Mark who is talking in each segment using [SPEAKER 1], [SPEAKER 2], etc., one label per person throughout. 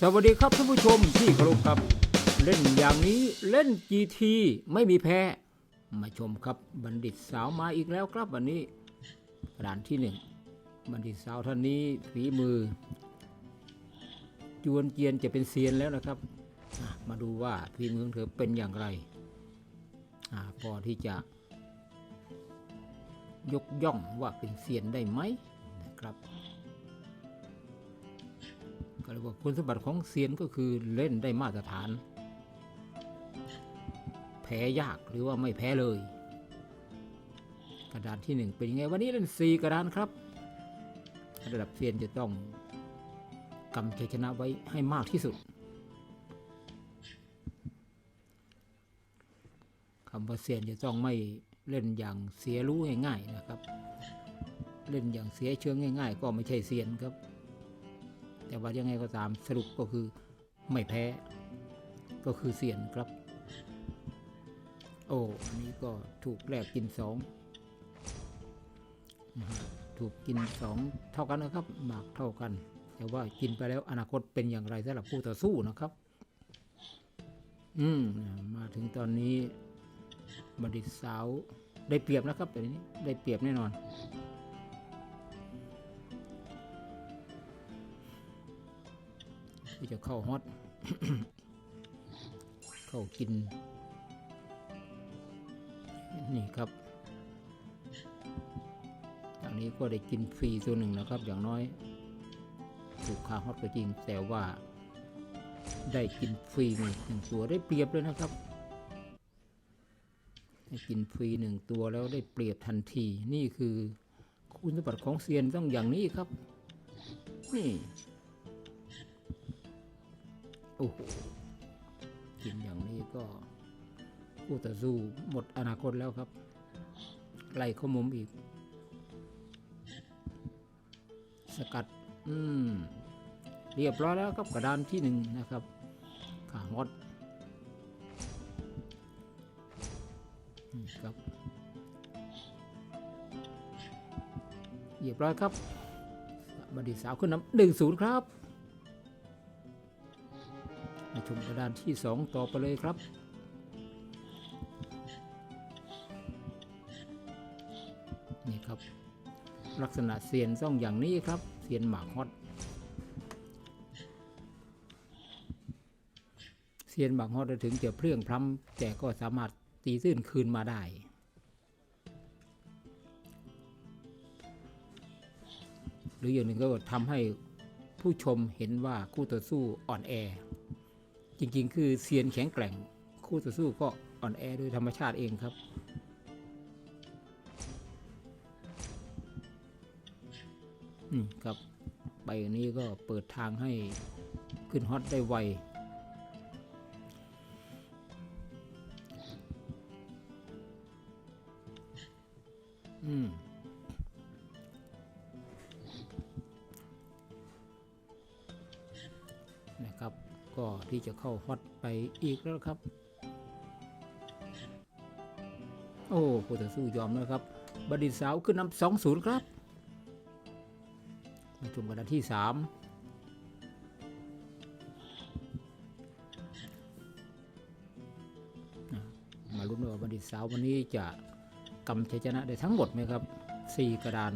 [SPEAKER 1] สวัสดีครับท่านผู้ชมที่เคารพครับ เล่นอย่างนี้เล่น GT ไม่มีแพ้ มาชมครับบัณฑิตสาวมาอีกแล้วครับวันนี้ด่านที่หนึ่งบัณฑิตสาวท่านนี้ฝีมือ จวนเจียนจะเป็นเซียนแล้วนะครับ มาดูว่าฝีมือของเธอเป็นอย่างไรอพอที่จะ ยกย่องว่าเป็นเซียนได้ไหมนะครับ ก็เรียกว่าคุณสมบัติของเซียนก็คือเล่นได้มาตรฐาน แพ้ยากหรือว่าไม่แพ้เลย กระดานที่หนึ่งเป็นยังไงวันนี้เล่นสี่กระดานครับ ระดับเซียนจะต้องกำชัยชนะไว้ให้มากที่สุดคำว่าเซียนจะต้องไม่เล่นอย่างเสียรู้ง่ายๆนะครับ เล่นอย่างเสียเชิงง่าย ๆ ก็ไม่ใช่เซียนครับ แต่ว่ายังไงก็ตามสรุปก็คือไม่แพ้ ก็คือเสียนครับ โอ้อันนี้ก็ถูกแลกกินสองนะฮะถูกกินสองเท่ากันนะครับหมากเท่ากัน แต่ว่ากินไปแล้วอนาคตเป็นอย่างไรสำหรับผู้ต่อสู้นะครับ อืมมาถึงตอนนี้บัณฑิตสาวได้เปรียบนะครับแต่นี้ได้เปรียบแน่นอน ที่จะเข้าฮอต เข้ากิน นี่ครับอย่างนี้ก็ได้กินฟรีตัวหนึ่งนะครับ อย่างน้อยถูกค่าฮอตก็จริง แต่ว่า ได้กินฟรีหนึ่งตัวได้เปรียบเลยนะครับได้กินฟรีหนึ่งตัวแล้วได้เปรียบทันที นี่คือคุณสมบัติของเซียนต้องอย่างนี้ครับ นี่ โอ้โหกินอย่างนี้ก็ผู้ต่อสู้หมดอนาคตแล้วครับ ไล่เข้ามุมอีก สกัด อืม เรียบร้อยแล้วครับกระดานที่หนึ่งนะครับขางอดครับ เรียบร้อยครับบัณฑิตสาวขึ้นนำหนึ่งศูนย์ครับ ชมกระดานที่สองต่อไปเลยครับ นี่ครับ ลักษณะเสียนต้องอย่างนี้ครับเสียนหมากฮอตเสียนหมากฮอตถึงจะเพลี่ยงพล้ำแต่ก็สามารถตีตื้นคืนมาได้หรืออย่างหนึ่งก็ทำให้ผู้ชมเห็นว่าคู่ต่อสู้อ่อนแอ จริง ๆ คือเซียนแข็งแกร่ง คู่ต่อสู้ก็อ่อนแอโดยธรรมชาติเองครับ อืมครับใบนี้ก็เปิดทางให้ขึ้นฮอตได้ไวอืม ที่จะเข้าฮอตไปอีกแล้วครับ โอ้ผู้ต่อสู้ยอมแล้วครับบดินทร์สาวขึ้นนำสองศูนย์ครับมาชมกันอันที่สามมาลุ้นว่าบัณฑิตสาววันนี้จะกำชัยชนะได้ทั้งหมดไหมครับสี่กระดาน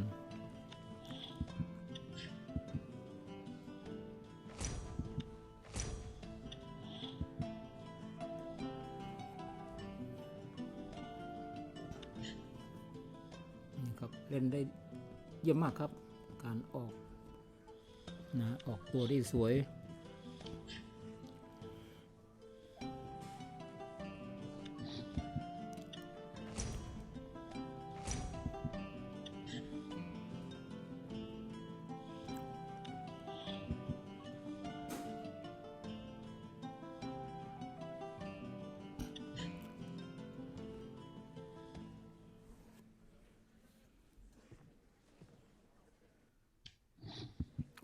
[SPEAKER 1] ล่นได้เยี่ยมมากครับ การออกนะออกตัวได้สวย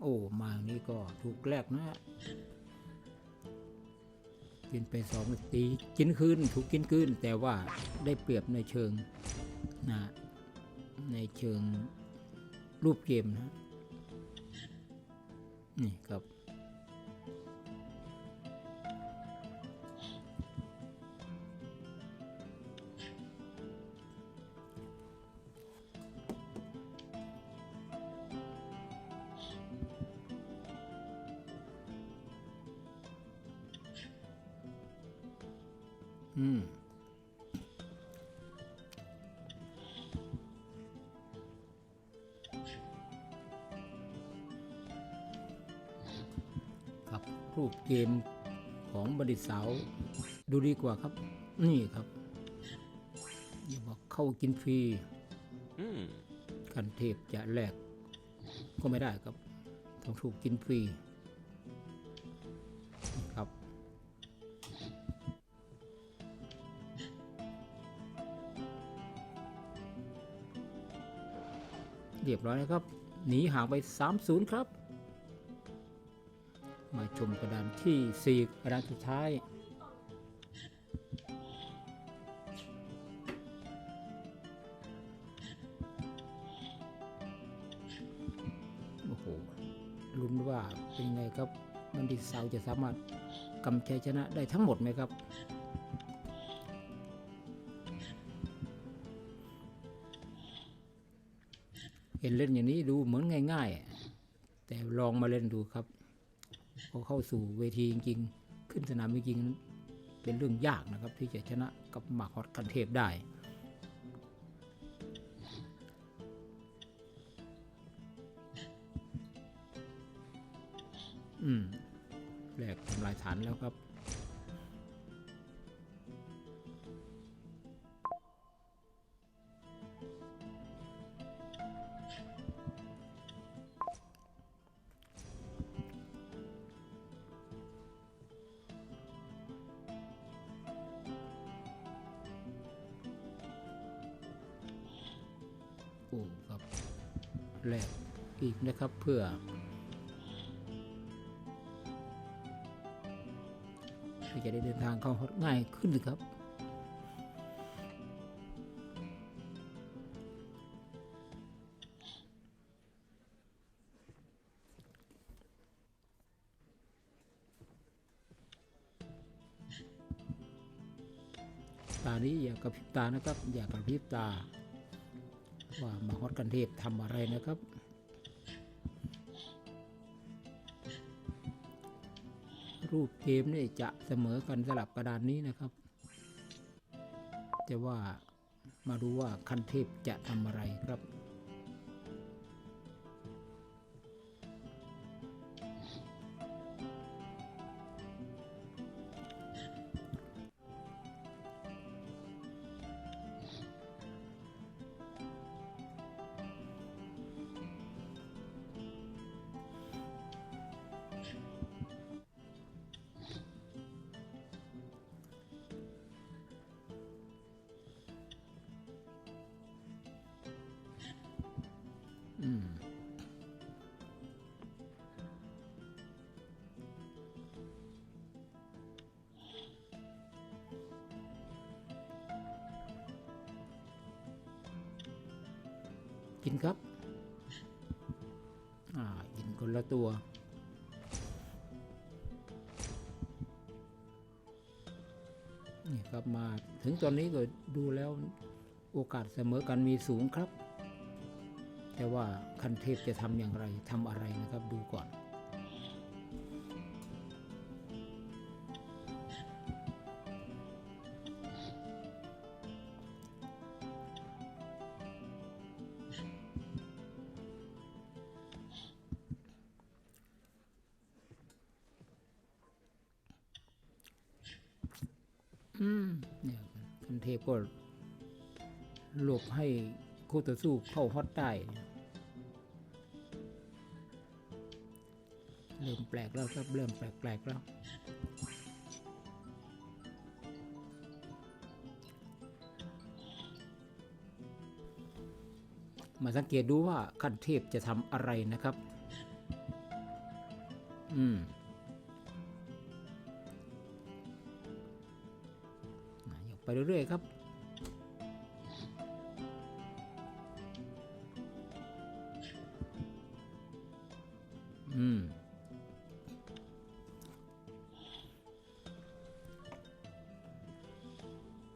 [SPEAKER 1] อ้มาอย่างนี้ก็ถูกแลกนะฮะกินไปสองตีกินคืนถูกกินคืนแต่ว่าได้เปรียบในเชิงนะในเชิงรูปเกมนะนี่ครับ อืมครับรูปเกมของบัณฑิตสาว ดูดีกว่าครับ นี่ครับอย่าบอกเข้ากินฟรี
[SPEAKER 2] Hmm.
[SPEAKER 1] คันเทพจะแลกก็ไม่ได้ครับ ต้องถูกกินฟรี เรียบร้อยนะครับ หนีห่างไป 3-0 ครับ มาชมกระดานที่ 4 กระดานสุดท้ายโอ้โหลุ้นว่าเป็นไงครับบัณฑิสาวจะสามารถกำชัยชนะได้ทั้งหมดไหมครับ เห็นเล่นอย่างนี้ดูเหมือนง่าย ๆ แต่ลองมาเล่นดูครับพอเข้าสู่เวทีจริงๆ ขึ้นสนามจริงๆเป็นเรื่องยากนะครับ ที่จะชนะกับหมากฮอตคันเทพได้อืมแหลกทำลายฐานแล้วครับ โอ้ครับแลกอีกนะครับเพื่อ จะได้เดินทางเข้าฮอตง่ายขึ้นนะครับตานี้อย่ากระพริบตานะครับ อย่ากระพริบตา ว่ามาฮอตกันเทพทำอะไรนะครับ รูปเกมนี่จะเสมอกันสลับกระดานนี้นะครับ จะว่ามาดูว่าคันเทพจะทำอะไรครับ กินครับ อ่า กินคนละตัวนี่ครับมาถึงตอนนี้ก็ดูแล้วโอกาสเสมอกันมีสูงครับ แต่ว่าคันเทพจะทำอย่างไรทำอะไรนะครับดูก่อนอืมเนี่ยคันเทพก็หลบให้คู่ต่อสู้เข้าฮอตได้ เริ่มแปลกแล้วครับเริ่มแปลกๆแล้วมาสังเกตดูว่าขั้นเทพจะทำอะไรนะครับ อืมอะยกไปเรื่อยๆครับ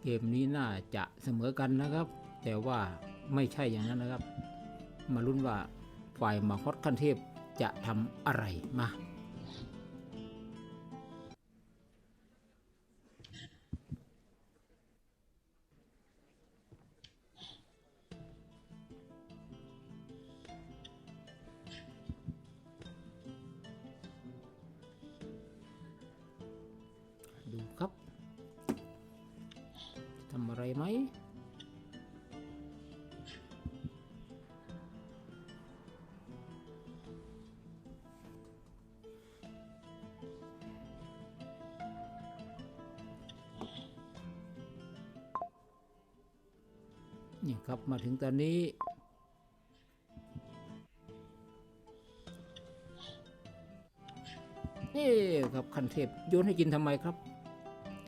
[SPEAKER 1] เกมนี้น่าจะเสมอกันนะครับ แต่ว่าไม่ใช่อย่างนั้นนะครับ มาลุ้นว่าฝ่ายมาคอดขั้นเทพจะทำอะไรมา ไหม นี่ครับมาถึงตอนนี้นี่ครับคันเทพโยนให้กินทำไมครับ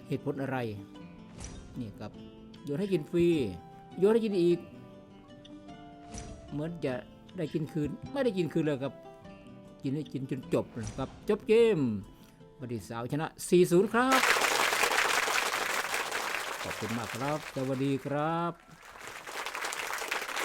[SPEAKER 1] เหตุผลอะไร นี่ครับ โยนให้กินฟรี โยนให้กินอีก เหมือนจะได้กินคืน ไม่ได้กินคืนเลยครับ กินให้กินจนจบนะครับ จบเกมบัณฑิตสาวชนะ 4-0 ครับ ขอบคุณมากครับ สวัสดีครับ